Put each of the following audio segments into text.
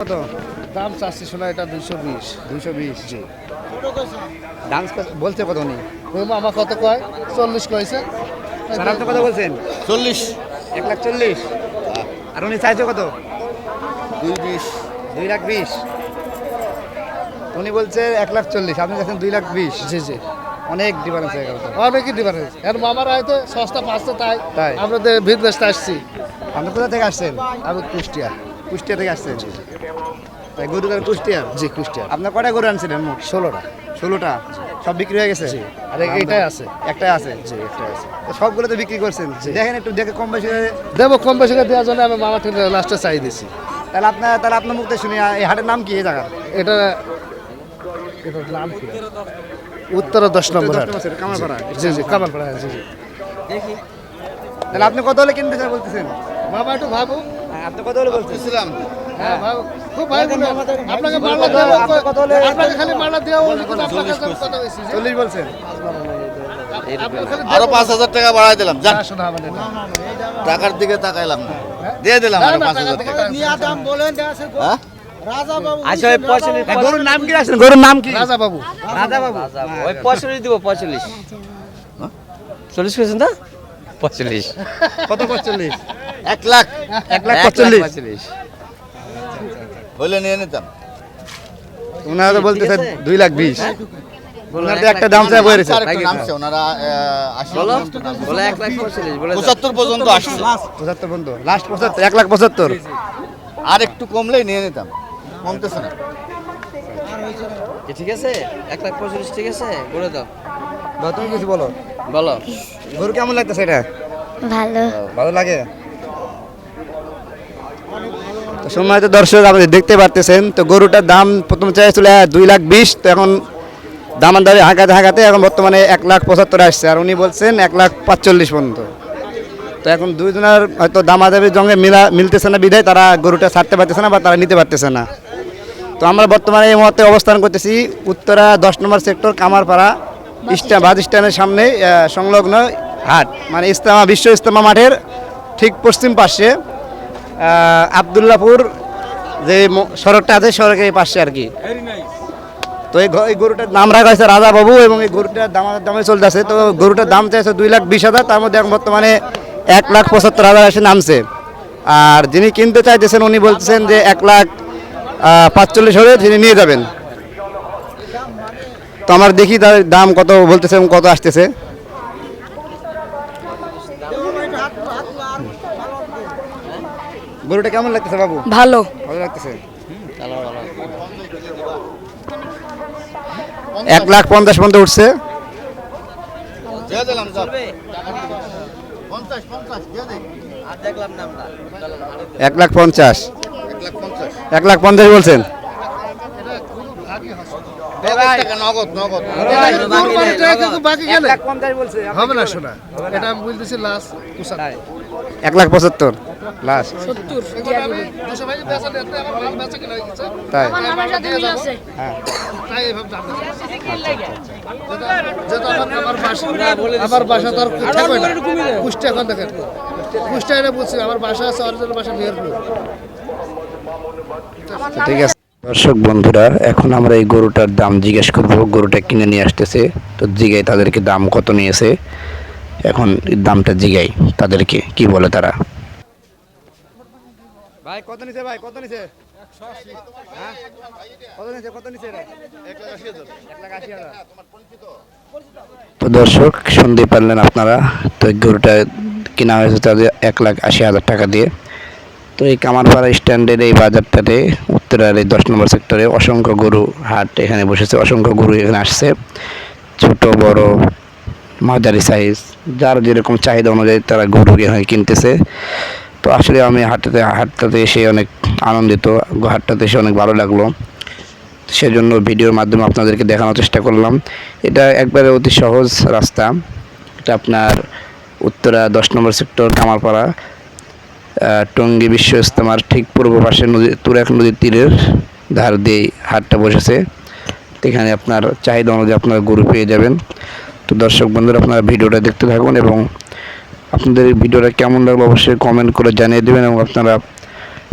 কত? দাম চাচ্ছি শোনা এটা দুইশো বিশ দুইশো বিশ জি। ডান্স বলছে কত উনি? আমার কত কয়? চল্লিশ কয়েছে স্যার আপনি কত বলছেন? চল্লিশ। এক লাখ চল্লিশ। আর উনি চাইছে কত? দুই বিশ। দুই লাখ বিশ। উনি বলছে এক লাখ চল্লিশ আপনি চাচ্ছেন দুই লাখ বিশ। জি জি। অনেক ডিফারেন্স হয়ে গেল তো অনেকই ডিফারেন্স এর মামার হয়তো সস্তা পাঁচটা তাই। তাই। আমরা ব্যস্ত আসছি। আপনি কোথা থেকে আসছেন? আমি কুষ্টিয়া। কুষ্টিয়া থেকে আসছেন? গরু কুষ্টিয়া? জি কুষ্টিয়া। আপনার কটা গরু আনছিলেন? মোট ষোলোটা। ষোলোটা? সব বিক্রি হয়ে গেছে? আর এইটাই আছে? একটাই আছে। জি একটাই আছে। সবগুলো তো বিক্রি করছেন। দেখেন একটু দেখে কম বেশি দেবো কম বেশি দেওয়ার জন্য আমি মামা ঠিক লাস্টে চাই দিছি। তাহলে আপনার তাহলে আপনার মুখতে শুনি এই হাটের নাম কি এই জায়গার? এটা এটার নাম কি? উত্তর দশ নম্বর কামারপাড়া। জি জি কামারপাড়া জি জি। তাহলে আপনি কত হলে কিনতে চান বলতেছেন? বাবা একটু ভাবো হ্যাঁ, আপনি কত হলে বলতেছিলাম হ্যাঁ। খুব ভাই আপনাকে মারলা দেওয়া কত হলে- আপনাকে খালি মারলা দেওয়া বলি কিন্তু আপনার কাছে আমি কথা হয়েছি যে বলছেন। আরও পাঁচ হাজার টাকা বাড়াই দিলাম যান। টাকার দিকে তাকাইলাম না। দিয়ে দিলাম না, আরও পাঁচ হাজার টাকা। টাকা। হ্যাঁ? আচ্ছা ওই পঁয়তাল্লিশ হ্যাঁ, গরুর নাম কি রাখছেন গরুর নাম কি? রাজা বাবু রাজা বাবু ওই পঁয়তাল্লিশ দিব পঁয়তাল্লিশ। চল্লিশ করেছেন না পঁয়তাল্লিশ। কত পঁচল্লিশ এক লাখ এক লাখ পঁয়তাল্লিশ। হইলে নিয়ে নিতাম। ওনারা তো বলতেছে দুই লাখ বিশ। একটা দাম চাই আর একটু ওনারা। পঁচাত্তর পর্যন্ত আসছে পঁচাত্তর লাস্ট পঁচাত্তর এক লাখ পঁচাত্তর। আর কমলেই নিয়ে নিতাম। কমতেছে না। ঠিক আছে? এক লাখ পঁয়তাল্লিশ ঠিক আছে? বলে দাও তুমি কিছু বলো। বলো। গরু কেমন লাগতেছে এটা? ভালো। ভালো লাগে? সম্মানিত দর্শক আপনি দেখতে পারতেছেন তো গরুটার দাম প্রথম চাইছিল দুই লাখ বিশ তো এখন দামানদারি হাঁকাতে হাঁকাতে এখন বর্তমানে এক লাখ পঁচাত্তর আসছে আর উনি বলছেন এক লাখ পাঁচচল্লিশ পর্যন্ত। তো এখন দুইজনের হয়তো দামাদাবির জঙ্গে মিলা মিলতেছে না বিধায় তারা গরুটা ছাড়তে পারতেছে না বা তারা নিতে পারতেছে না। তো আমরা বর্তমানে এই মুহূর্তে অবস্থান করতেছি উত্তরা দশ নম্বর সেক্টর কামারপাড়া স্ট্যা বাস স্ট্যান্ডের সামনে সংলগ্ন হাট মানে ইস্তেমা বিশ্ব ইস্তেমা মাঠের ঠিক পশ্চিম পাশে। আবদুল্লাপুর যে সড়কটা আছে, সড়কের পাশে আর কি। তো এই গরুটার নাম রাখা হয়েছে রাজা বাবু এবং এই গরুটার দাম দামে চলতেছে। তো গরুটার দাম চাইছে দুই লাখ বিশ হাজার, তার মধ্যে এখন বর্তমানে এক লাখ পঁচাত্তর হাজার এসে নামছে। আর যিনি কিনতে চাইতেছেন, উনি বলতেছেন যে এক লাখ পাঁচচল্লিশ হলে তিনি নিয়ে যাবেন। তো আমার দেখি তার দাম কত বলতেছে এবং কত আসতেছে। গরুটা কেমন লাগতেছে বাবু? ভালো। ভালো লাগতেছে? এক লাখ পঞ্চাশ পর্যন্ত উঠছে। এক লাখ পঞ্চাশ। এক লাখ পঞ্চাশ বলছেন? নগদ নগদ নগদ কুরবানির টাকা কিন্তু বাকি গেলে হবে না শোনা এটা আমি বলতেছি লাস্ট এক লাখ পঁচাত্তর। লাস্ট হয়ে গেছে তাই হ্যাঁ। তাই এভাবে দাম দিচ্ছে। যেহেতু আমার আমার বাসা তো আর কোথায় কই না। কুষ্টিয়া এখন দেখেন। কুষ্টিয়া এনে বলছি আমার বাসা আছে অরিজিনাল বাসা মেহেরপুর। ঠিক আছে। দর্শক বন্ধুরা এখন আমরা এই গরুটার দাম জিজ্ঞেস করব। গরুটা কিনে নিয়ে আসতেছে। তো জিগাই তাদেরকে দাম কত নিয়েছে। এখন দামটা জিগাই তাদেরকে কি বলে তারা? ভাই কত নিছে ভাই? কত নিছে? হ্যাঁ? কত নিছে? কত নিছে তো দর্শক শুনতে পারলেন আপনারা তো গরুটা কেনা হয়েছে তাদের এক লাখ আশি হাজার টাকা দিয়ে। তো এই কামারপাড়া স্ট্যান্ডের এই বাজারটাতে উত্তরার এই দশ নম্বর সেক্টরে অসংখ্য গরু হাট এখানে বসেছে অসংখ্য গরু এখানে আসছে। ছোট বড় মাঝারি সাইজ যার যেরকম চাহিদা অনুযায়ী তারা গরু এখানে কিনতেছে। তো আসলে আমি হাটটাতে হাটটাতে এসে অনেক আনন্দিত, হাটটাতে এসে অনেক ভালো লাগল। সেজন্য ভিডিওর মাধ্যমে আপনাদেরকে দেখানোর চেষ্টা করলাম। এটা একবারে অতি সহজ রাস্তা। এটা আপনার উত্তরা দশ নম্বর সেক্টর, কামারপাড়া টঙ্গী বিশ্ব ইস্তেমার ঠিক পূর্ব পাশে নদী তুরাক নদীর তীরের ধার দিয়ে হাটটা বসেছে। এখানে আপনার চাহিদা অনুযায়ী আপনারা গরু পেয়ে যাবেন। তো দর্শক বন্ধুরা, আপনারা ভিডিওটা দেখতে থাকুন এবং আপনাদের ভিডিওটা কেমন লাগল অবশ্যই কমেন্ট করে জানিয়ে দেবেন এবং আপনারা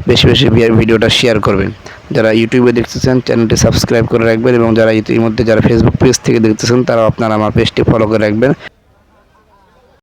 বেশি বেশি ভিডিওটা শেয়ার করবেন। যারা ইউটিউবে দেখতেছেন, চ্যানেলটি সাবস্ক্রাইব করে রাখবেন এবং যারা ইতিমধ্যে যারা ফেসবুক পেজ থেকে দেখতেছেন তারা আপনারা আমার পেজটি ফলো করে রাখবেন।